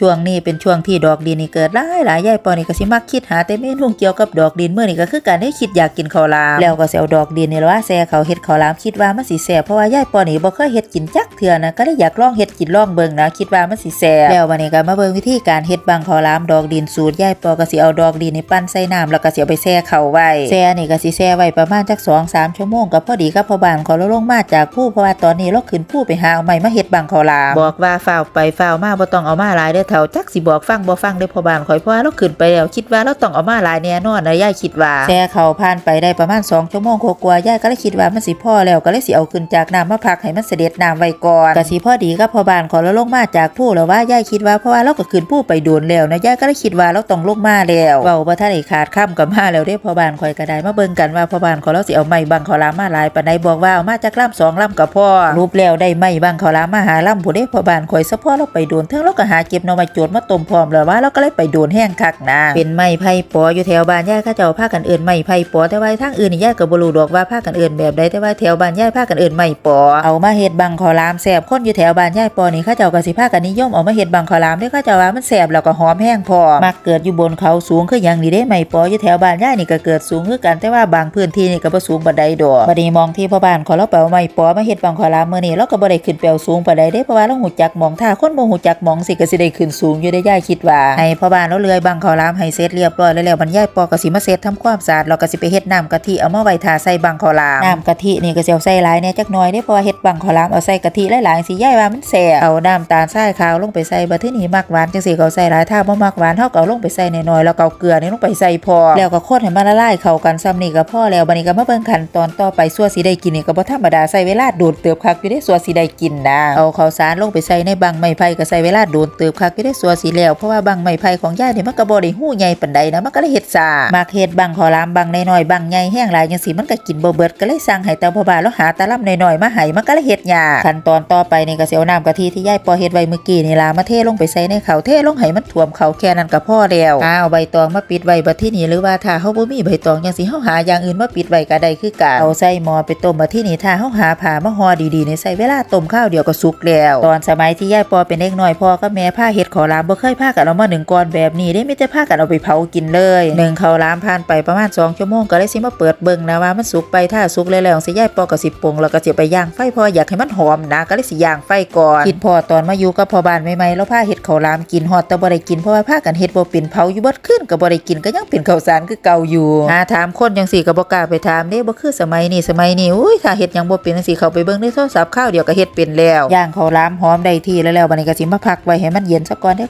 ช่วงนี้เป็นช่วงที่ดอกดินนี่เกิดหลายหลายยายปอนี่ก็สิมักคิดหาแต่เมนูเกี่ยวกับดอกดินเมื่อนี่ก็คือการได้คิดอยากกินข้าวหลามแล้วก็เสิเอาดอกดินนี่ละว่าแซ่เขาเฮ็ดข้าวหลามคิดว่ามันสิแซ่เพราะว่ายายปอนี่บ่เคยเฮ็ดกินจักเทื่อนะก็เลยอยากลองเฮ็ดกินลองเบิ่งนะคิดว่ามันสิแซ่แล้ววันนี้ก็มาเบิ่งวิธีการเฮ็ดบังข้าวหลามดอกดินสูตรยายปอก็สิเอาดอกดินนี่ปั้นใส่น้ำแล้วก็เสิเอาไปแช่เข้าไว้แช่นี่ก็สิแช่ไว้ประมาณจัก2-3ชั่วโมงก็พอดีกับพ่อบ้านขอเราลงมาจากผู้เพราะว่าตอนนี้เราขึ้นผู้ไปหาเอาไม้มาเฮ็ดบังข้าวหลามบอกว่าฝ้าไปฝ้ามาบ่ต้องเอามาหลายเด้เฒ่าจักสิบอกฟังบ่ฟังเด้พอบานข่อยเพราะว่าเราขึ้นไปแล้วคิดว่าเราต้องเอามาหลายแน่นอนนะยายคิดว่าแช่เขาผ่านไปได้ประมาณ2ชั่วโมงกว่าๆยายก็เลยคิดว่ามันสิพ่อแล้วก็เลยสิเอาขึ้นจากน้ำมาพักให้มันเสด็จน้ำไว้ก่อนก็สิพ่อดีกับพ่อบานขอเราลงมาจากผู้แล้วว่ายายคิดว่าเพราะว่าเราก็ขึ้นผู้ไปโดนแล้วนะยายก็เลยคิดว่าเราต้องลงมาแล้วเว้าบ่ทันได้ขาดค่ำกับมาแล้วเด้พอบานข่อยก็ได้มาเบิ่งกันว่าพอบานขอเราสิเอาไม้บังข้าวหลามมาหลายปานใดบอกว่าเอามาจากล่ำสองล่ำก็พอรูปแล้วได้ไม้บังข้าวหลามมาหาล่ำผู้เด้พอบานข่อยซะพอเราไปโดนเทิงเราก็หาเก็บนอไม้โจดมาต้มพร้อมแล้วว่าเราก็เลยไปโดนแห้งคักนะเป็นไม้ไผ่ปออยู่แถวบ้านยายเขาเจ้าพากันเอิ้นไม้ไผ่ปอแต่ว่าทางอื่นนี่ยายก็บ่รู้ดอกว่าพากันเอิ้นแบบใดแต่ว่าแถวบ้านยายพากันเอิ้นไม้ปอเอามาเฮ็ดบังข้าวหลามแซ่บคนอยู่แถวบ้านยายปอนี่เขาเจ้าก็สิพากันนิยมเอามาเฮ็ดบังข้าวหลามเด้อเขาเจ้าว่ามันแซ่บแล้วก็หอมแห้งพอมักเกิดอยู่บนเขาสูงคือหยังนี่เด้ไม้ปออยู่แถวบ้านยายนี่ก็เกิดสูงคือกันแต่ว่าบางพื้นที่นี่ก็บ่สูงปานใดดอกบัดนี้มองที่พ่อบ้านขอเราไปเอาไม้ปอมาเฮ็ดบังข้าวหลามมื้อนี้เราก็บ่ได้ขึ้นไปเอาสูงปานใดเด้เพราะว่าเราหูจักมองถ้าคนบ่หูจักมองสิก็สิได้ขึ้นสูงอยู่ได้ย่ายคิดว่าให้พ่อบ้านเราเลื่อยบังข้าวหลามให้เสร็จเรียบร้อยแล้วแล้วบรรยายปอก็สิมาเสร็จทำความสะอาดแล้วก็สิไปเฮ็ดน้ำกะทิเอามาไว้ทาใส่บังข้าวหลามน้ำกะทินี่ก็สิเอาใส่หลายแหน่ยจักหน่อยเด้พราะว่าเฮ็ดบังข้าวหลามเอาใส่กะทิหลายๆสิยายว่ามันแซ่บเอาน้ำตาลทรายขาวลงไปใส่บัดทีนี้มักหวานจังซี่ก็เอาใส่หลายถ้าบ่มักหวานเฮาก็เอาลงไปใส่น้อยๆแล้วก็เอาเกลือนี่ลงไปใส่พอแล้วก็คนให้มันละลายเข้ากันซ้ำนี่ก็พอแล้วบัดนี้ก็มาเบิ่งขั้นตอนต่อไปซั่วสิได้กินนี่ก็บ่ธรรมดาใส่เวลาโดนเติบคักอยู่ได้ซั่วสิได้กินนะเอาข้าวสารลงไปใส่ในบังไม้ไผ่ก็ใส่เวลาโดนเติบคักอยู่ได้ซั่วสิแล้วเพราะว่าบังไม้ไผ่ของย่ายนี่ยมันก็บ่ได้หู้ใหญ่ปานใดนะมันก็เลยเฮ็ดซามักเฮ็ดบังข้าวหลามบังน้อยๆบังใหญ่แห้งหลายจังซี่มันก็กินบ่เบิดก็เลยสั่งให้เตาพ่อบ้านแล้วหาตะล่ำน้อยๆมาให้มันก็เลยเฮ็ดยาขั้นตอนต่อไปนี่ก็สิเอาน้ำกะทิที่ย่ายปอเฮ็ดไว้เมื่อกี้นี่ล่ะมาเทลงไปใส่ในเขาเทลงให้มันท่วมเขาแค่นั้นก็พอแล้วอ้าวใบตองมาปิดไว้บัดที่นี่หรือว่าถ้าเฮาบ่มีใบตองจังซี่เฮาหาอย่างอื่นมาปิดไว้ก็ได้คือกันเอาใส่หม้อไปต้มบัดที่นี่ถ้าเฮาหาผ้ามาห่อดีๆในใส่เวลาต้มข้าวเดียวก็สุกแล้ว ตอนสมัยที่ย่ายปอเป็นเด็กน้อยพ่อกับแม่พาเฮ็ดดข้าวหลามบ่เคยพากันเอามาหนึ่งก้อนแบบนี้ได้มีแต่พากันเอาไปเผากินเลยหนึ่งข้าวหลามผ่านไปประมาณ2ชั่วโมงก็เลยสิมาเปิดเบิ่งนะว่ามันสุกไปถ้าสุกแล้วสิย่ายปอก็สิปงแล้วก็สิไปย่างไฟพออยากให้มันหอมนะก็เลยสิย่างไฟก่อนคิดพอตอนมาอยู่กับพ่อบ้านใหม่ๆแล้วพาเฮ็ดข้าวหลามกินฮอดแต่บ่ได้กินเพราะว่าพากันเฮ็ดบ่เป็นเผาอยู่บดขึ้นก็บ่ได้กินก็ยังเป็นข้าวสารคือเก่าอยู่หาถามคนจังซี่ก็บ่กล้าไปถามเด้บ่คือสมัยนี้สมัยนี้อุ้ยถ้าเฮ็ดยังบ่เป็นจังซี่เข้าไปเบิ่งในโทรศัพท์ข้าวเดียวก็เฮ็ดเป็นแล้วย่างข้าวหลามหอมได้ที่แล้วแล้วบัดนี้ก็สิมาพักไว้ให้มันเย็นซะก่อนเด้อ